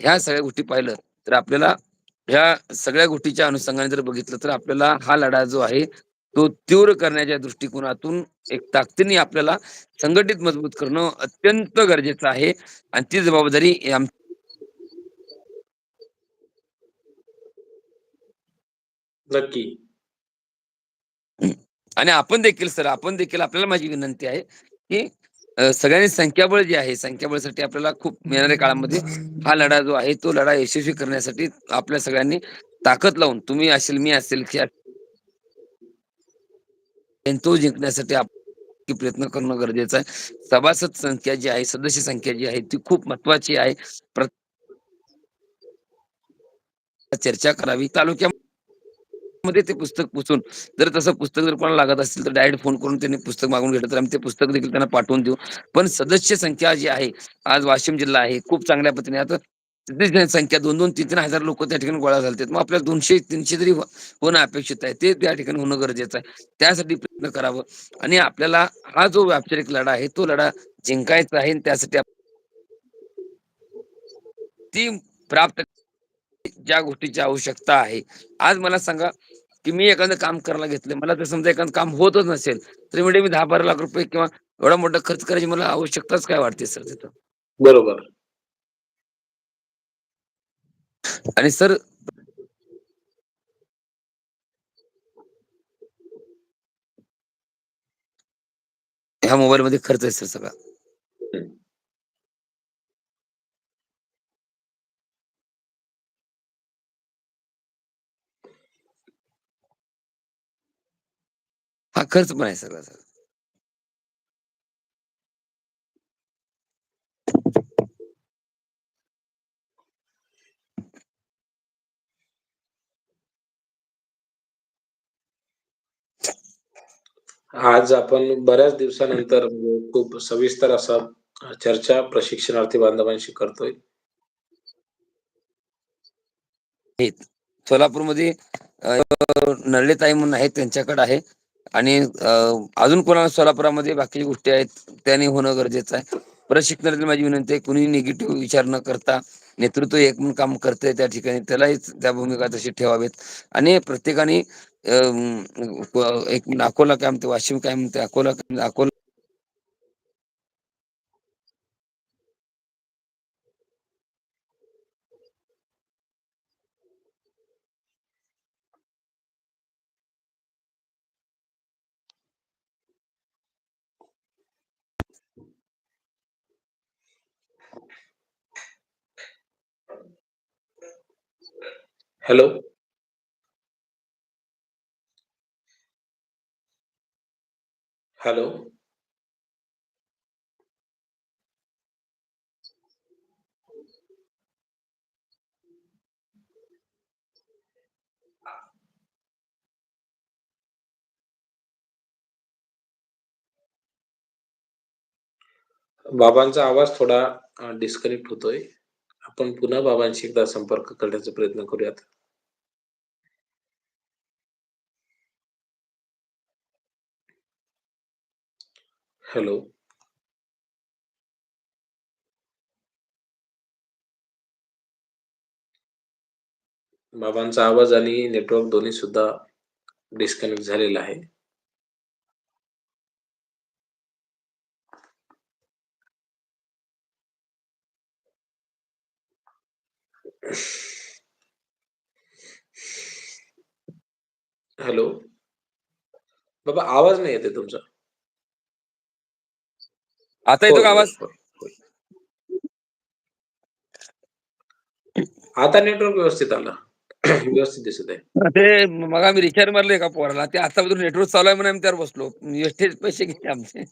ह्या सगळ्या गोष्टी पाहिलं तर आपल्याला ह्या सगळ्या गोष्टीच्या अनुषंगाने जर बघितलं तर आपल्याला हा लढा जो आहे तो तीव्र करण्याच्या दृष्टिकोनातून एक ताकदीने आपल्याला संघटित मजबूत करणं अत्यंत गरजेचं आहे. आणि ती जबाबदारी आम- नक्की. आणि आपण देखील सर आपण देखील आपल्याला माझी विनंती आहे की सगळ्यांनी संख्याबळ जे आहे संख्याबळासाठी आपल्याला खूप येणाऱ्या काळामध्ये हा लढा जो आहे तो लढा यशस्वी करण्यासाठी आपल्या सगळ्यांनी ताकद लावून तुम्ही असेल मी असेल तो जिंकण्यासाठी आप- प्रयत्न करणं गरजेचं आहे. सभासद संख्या जी आहे सदस्य संख्या जी आहे ती खूप महत्वाची आहे. चर्चा करावी. मध्ये ते पुस्तक पुसून जर तसं पुस्तक जर कोणाला लागत असेल तर डायरेक्ट फोन करून त्यांनी पुस्तक मागून घेतलं तर आम्ही ते पुस्तक देखील त्यांना पाठवून देऊ. पण सदस्य संख्या जी आहे आज वाशिम जिल्हा आहे खूप चांगल्या पद्धतीने. आता संख्या दोन दोन तीन तीन हजार लोक त्या ठिकाणी गोळा झालेत. मग आपल्याला दोनशे तीनशे तरी हो-, होणं अपेक्षित आहे ते त्या ठिकाणी होणं गरजेचं आहे. त्यासाठी प्रयत्न करावं. आणि आपल्याला हा जो व्यापचारिक लढा आहे तो लढा जिंकायचा आहे आणि त्यासाठी ती प्राप्त ज्या गोष्टीची आवश्यकता आहे. आज मला सांगा की मी एखादं काम करायला घेतलं मला जर समजा एखादं काम होतच नसेल तर म्हणजे मी दहा बारा लाख रुपये किंवा एवढा मोठा खर्च करायची मला आवश्यकताच काय वाटते सर तिथं? बरोबर. आणि सर ह्या मोबाईल मध्ये खर्च आहे सर सगळा. हा खर्च पण आहे सगळा सर आज आपण बऱ्याच दिवसानंतर म्हणजे खूप सविस्तर असा चर्चा प्रशिक्षणार्थी बांधवांशी करतोय. सोलापूरमध्ये नरळेताई म्हणून आहेत त्यांच्याकडे आहे. आणि अजून कोणाला सोलापुरामध्ये बाकीच्या गोष्टी आहेत त्याने होणं गरजेचं आहे. प्रशिक्षणातील माझी विनंती आहे कुणी निगेटिव्ह विचार न करता नेतृत्व एक म्हणून काम करतंय त्या ठिकाणी त्यालाही त्या भूमिका तशी ठेवावेत. आणि प्रत्येकाने एक अकोला काय म्हणते वाशिम काय म्हणते अकोला काय अकोला हॅलो? हॅलो? बाबांचा आवाज थोडा डिस्कनेक्ट होतोय. आपण पुन्हा बाबांशी एकदा संपर्क करण्याचा प्रयत्न करूयात. हॅलो. बाबांचा आवाज आणि नेटवर्क दोन्ही सुद्धा डिस्कनेक्ट झालेला आहे. हॅलो. बाबा आवाज नाही येते तुमचा. आता येतो का होय, आवाज? होय, होय. आता नेटवर्क व्यवस्थित आला. व्यवस्थित दिसत आहे. ते मग आम्ही रिचार्ज मारले का पोराला? ते आता नेटवर्क चालू आहे म्हणून आम्ही त्यावर बसलो. एसटीचे पैसे घेतले आमचे.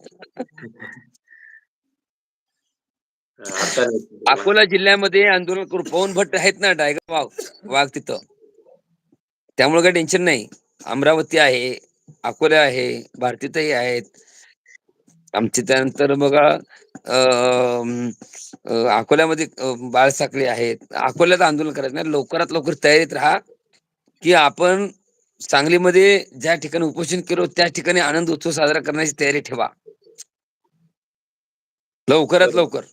अकोला जिल्ह्यामध्ये आंदोलन करू पवन भट्ट आहेत ना डायगर वाघ वाघ तिथं. त्यामुळे काही टेन्शन नाही. अमरावती आहे अकोला आहे भारतीताई आहेत. आमची त्यानंतर बघा अं, अकोल्यामध्ये बाळ साखळे आहेत. अकोल्यात आंदोलन करायचं नाही लवकरात लवकर तयारीत राहा की आपण सांगलीमध्ये ज्या ठिकाणी उपोषण केलं त्या ठिकाणी आनंद उत्सव साजरा करण्याची तयारी ठेवा. लवकरात. लवकर.